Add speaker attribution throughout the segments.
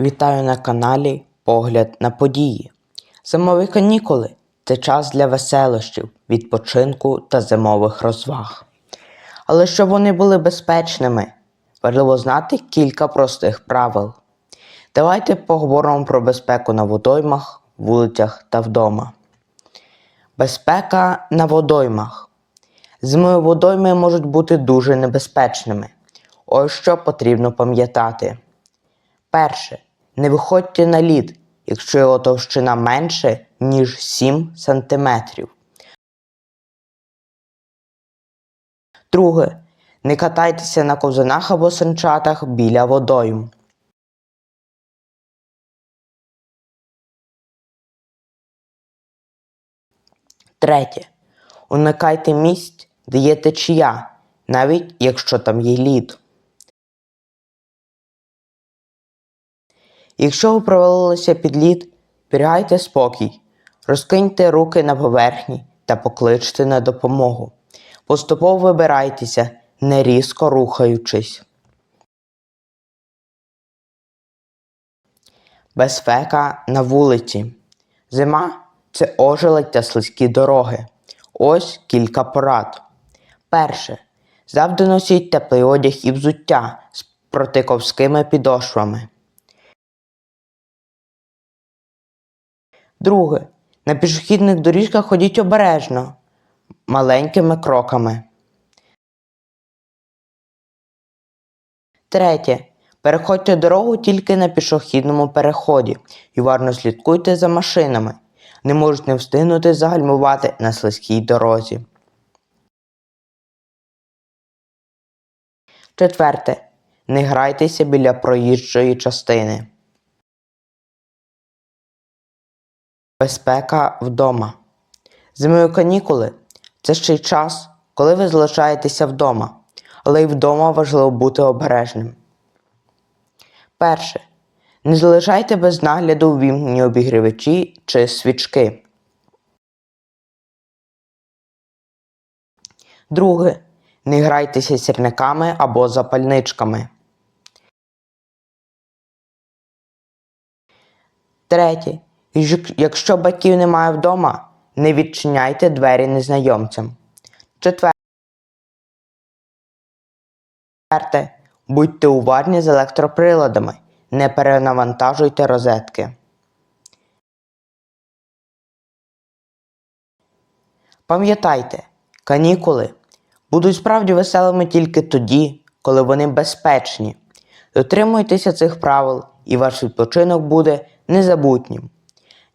Speaker 1: Вітаю на каналі Погляд на події. Зимові канікули це час для веселощів, відпочинку та зимових розваг. Але щоб вони були безпечними, важливо знати кілька простих правил. Давайте поговоримо про безпеку на водоймах, вулицях та вдома. Безпека на водоймах. Зимові водойми можуть бути дуже небезпечними. Ось що потрібно пам'ятати. Перше. Не виходьте на лід, якщо його товщина менше, ніж 7 см. Друге. Не катайтеся на ковзанах або санчатах біля водойм. Третє. Уникайте місць, де є течія, навіть якщо там є лід. Якщо ви провалилися під лід, зберігайте спокій, розкиньте руки на поверхні та покличте на допомогу. Поступово вибирайтеся, не різко рухаючись. Безпека на вулиці. Зима це ожеледь та слизькі дороги. Ось кілька порад. Перше. Завжди носіть теплий одяг і взуття з протиковськими підошвами. Друге. На пішохідних доріжках ходіть обережно, маленькими кроками. Третє. Переходьте дорогу тільки на пішохідному переході і уважно слідкуйте за машинами. Не можуть не встигнути загальмувати на слизькій дорозі. Четверте. Не грайтеся біля проїжджої частини. Безпека вдома. Зимові канікули це ще й час, коли ви залишаєтеся вдома, але й вдома важливо бути обережним. Перше. Не залишайте без нагляду ввімкнені обігрівачі чи свічки. Друге. Не грайтеся сірниками або запальничками. Третє. Ж- Якщо батьків немає вдома, не відчиняйте двері незнайомцям. Четверте. Будьте уважні з електроприладами. Не перенавантажуйте розетки. Пам'ятайте, канікули будуть справді веселими тільки тоді, коли вони безпечні. Дотримуйтеся цих правил, і ваш відпочинок буде незабутнім.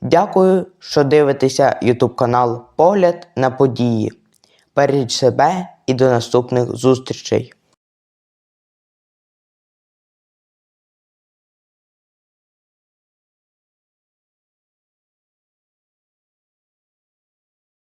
Speaker 1: Дякую, що дивитеся YouTube канал Погляд на події. Бережіть себе і до наступних зустрічей!